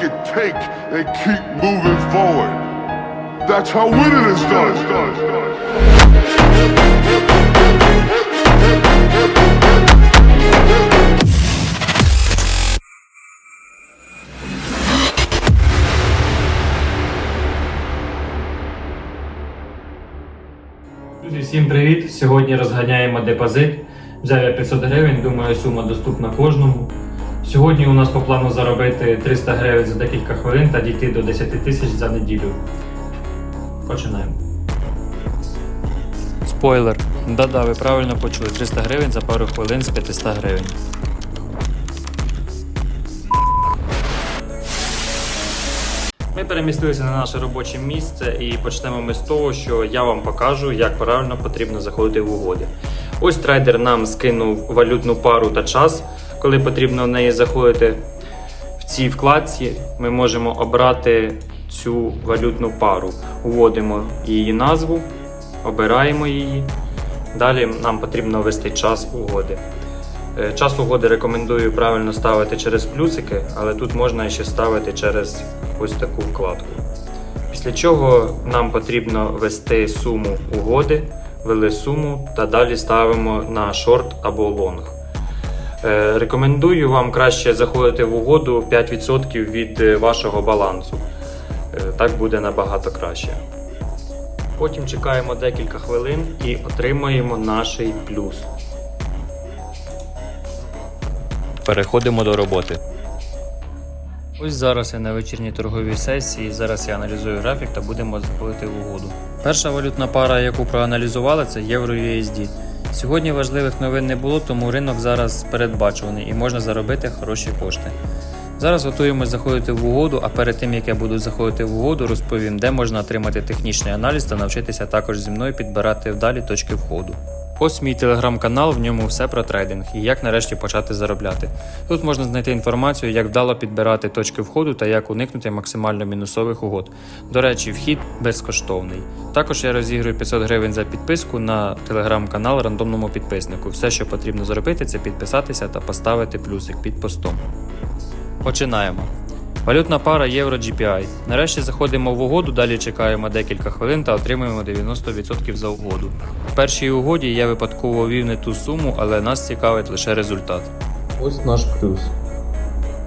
your cake and keep moving forward. That's how winning is done. Друзі, всім привіт! Сьогодні розганяємо депозит. Взяв я 500 гривень, думаю, сума доступна кожному. Сьогодні у нас по плану заробити 300 гривень за декілька хвилин та дійти до 10 тисяч за неділю. Починаємо. Спойлер. Да-да, ви правильно почули. 300 гривень за пару хвилин з 500 гривень. Ми перемістилися на наше робоче місце і почнемо ми з того, що я вам покажу, як правильно потрібно заходити в угоди. Ось трейдер нам скинув валютну пару та час, коли потрібно в неї заходити. В цій вкладці ми можемо обрати цю валютну пару. Вводимо її назву, обираємо її. Далі нам потрібно ввести час угоди. Е, Час угоди рекомендую правильно ставити через плюсики, але тут можна ще ставити через ось таку вкладку. Після чого нам потрібно ввести суму угоди, ввели суму та далі ставимо на шорт або лонг. Е, Рекомендую вам краще заходити в угоду 5% від е, вашого балансу. Е, Так буде набагато краще. Потім чекаємо декілька хвилин і отримаємо наш плюс. Переходимо до роботи. Ось зараз я на вечірній торговій сесії. Зараз я аналізую графік та будемо заходити в угоду. Перша валютна пара, яку проаналізували, це євро USD. Сьогодні важливих новин не було, тому ринок зараз передбачуваний і можна заробити хороші кошти. Зараз готуємось заходити в угоду, а перед тим як я буду заходити в угоду, розповім, де можна отримати технічний аналіз та навчитися також зі мною підбирати вдалі точки входу. Ось мій телеграм-канал, в ньому все про трейдинг і як нарешті почати заробляти. Тут можна знайти інформацію, як вдало підбирати точки входу та як уникнути максимально мінусових угод. До речі, вхід безкоштовний. Також я розіграю 500 гривень за підписку на телеграм-канал рандомному підписнику. Все, що потрібно зробити, це підписатися та поставити плюсик під постом. Починаємо. Валютна пара євро GPI. Нарешті заходимо в угоду, далі чекаємо декілька хвилин та отримуємо 90% за угоду. В першій угоді я випадково ввів не ту суму, але нас цікавить лише результат. Ось наш плюс.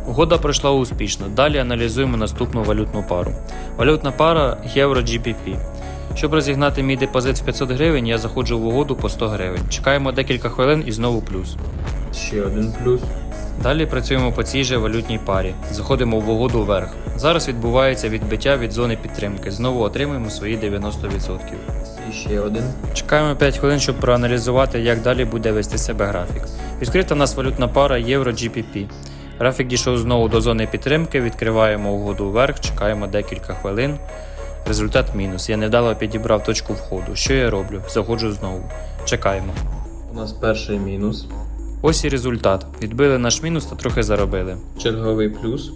Угода пройшла успішно. Далі аналізуємо наступну валютну пару. Валютна пара євро GBP. Щоб розігнати мій депозит в 500 гривень, я заходжу в угоду по 100 гривень. Чекаємо декілька хвилин і знову плюс. Ще один плюс. Далі працюємо по цій же валютній парі. Заходимо в угоду вверх. Зараз відбувається відбиття від зони підтримки. Знову отримуємо свої 90%. І ще один. Чекаємо 5 хвилин, щоб проаналізувати, як далі буде вести себе графік. Відкрита в нас валютна пара євро GPP. Графік дійшов знову до зони підтримки, відкриваємо угоду вверх, чекаємо декілька хвилин. Результат мінус. Я невдало підібрав точку входу. Що я роблю? Заходжу знову. Чекаємо. У нас перший мінус. Ось і результат. Відбили наш мінус та трохи заробили. Черговий плюс.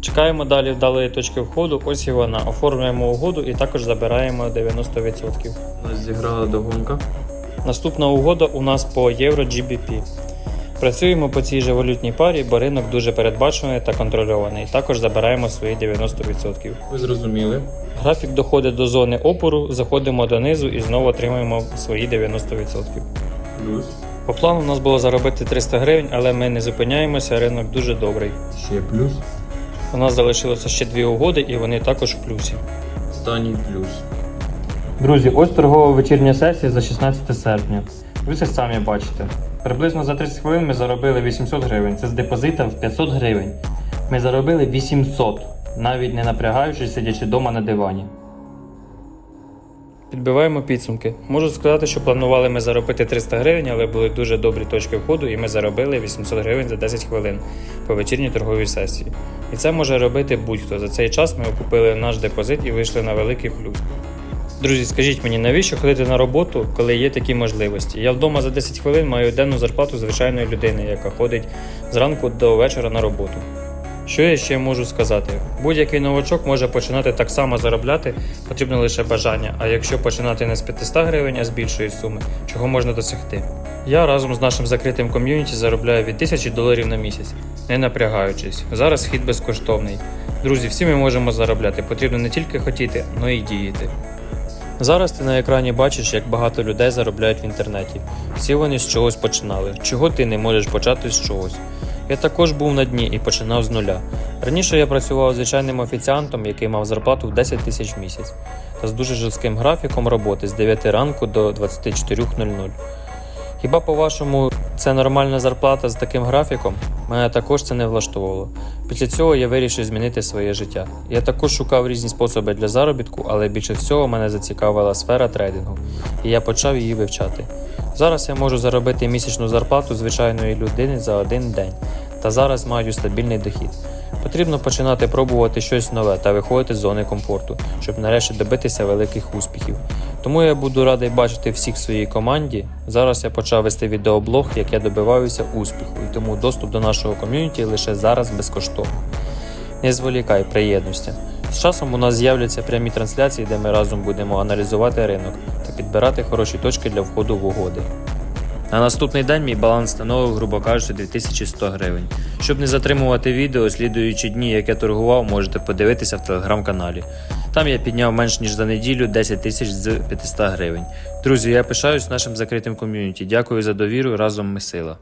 Чекаємо далі вдалої точки входу, ось і вона. Оформлюємо угоду і також забираємо 90%. У нас зіграла догонка. Наступна угода у нас по євро GBP. Працюємо по цій же валютній парі, бо ринок дуже передбачуваний та контрольований. Також забираємо свої 90%. Ви зрозуміли. Графік доходить до зони опору, заходимо донизу і знову отримуємо свої 90%. Плюс. По плану у нас було заробити 300 гривень, але ми не зупиняємося, ринок дуже добрий. Ще плюс. У нас залишилося ще дві угоди, і вони також в плюсі. Останній плюс. Друзі, ось торгова вечірня сесія за 16 серпня. Ви все самі бачите. Приблизно за 30 хвилин ми заробили 800 гривень. Це з депозита в 500 гривень. Ми заробили 800, навіть не напрягаючись, сидячи вдома на дивані. Підбиваємо підсумки. Можу сказати, що планували ми заробити 300 гривень, але були дуже добрі точки входу, і ми заробили 800 гривень за 10 хвилин по вечірній торговій сесії. І це може робити будь-хто. За цей час ми окупили наш депозит і вийшли на великий плюс. Друзі, скажіть мені, навіщо ходити на роботу, коли є такі можливості? Я вдома за 10 хвилин маю денну зарплату звичайної людини, яка ходить зранку до вечора на роботу. Що я ще можу сказати? Будь-який новачок може починати так само заробляти, потрібно лише бажання. А якщо починати не з 500 гривень, а з більшої суми, чого можна досягти? Я разом з нашим закритим ком'юніті заробляю від 1000 доларів на місяць, не напрягаючись. Зараз вхід безкоштовний. Друзі, всі ми можемо заробляти. Потрібно не тільки хотіти, але й діяти. Зараз ти на екрані бачиш, як багато людей заробляють в інтернеті. Всі вони з чогось починали. Чого ти не можеш почати з чогось? Я також був на дні і починав з нуля. Раніше я працював звичайним офіціантом, який мав зарплату в 10 тисяч в місяць, та з дуже жорстким графіком роботи з 9 ранку до 24.00. Хіба по-вашому це нормальна зарплата з таким графіком? Мене також це не влаштовувало. Після цього я вирішив змінити своє життя. Я також шукав різні способи для заробітку, але більше всього мене зацікавила сфера трейдингу, і я почав її вивчати. Зараз я можу заробити місячну зарплату звичайної людини за один день, та зараз маю стабільний дохід. Потрібно починати пробувати щось нове та виходити з зони комфорту, щоб нарешті добитися великих успіхів. Тому я буду радий бачити всіх в своїй команді. Зараз я почав вести відеоблог, як я добиваюся успіху, і тому доступ до нашого ком'юніті лише зараз безкоштовно. Не зволікай, приєднуйся. З часом у нас з'являться прямі трансляції, де ми разом будемо аналізувати ринок та підбирати хороші точки для входу в угоди. На наступний день мій баланс становив, грубо кажучи, 2100 гривень. Щоб не затримувати відео, слідуючі дні, як я торгував, можете подивитися в телеграм-каналі. Там я підняв менш ніж за неділю 10 тисяч з 500 гривень. Друзі, я пишаюсь нашим закритим ком'юніті. Дякую за довіру. Разом ми сила.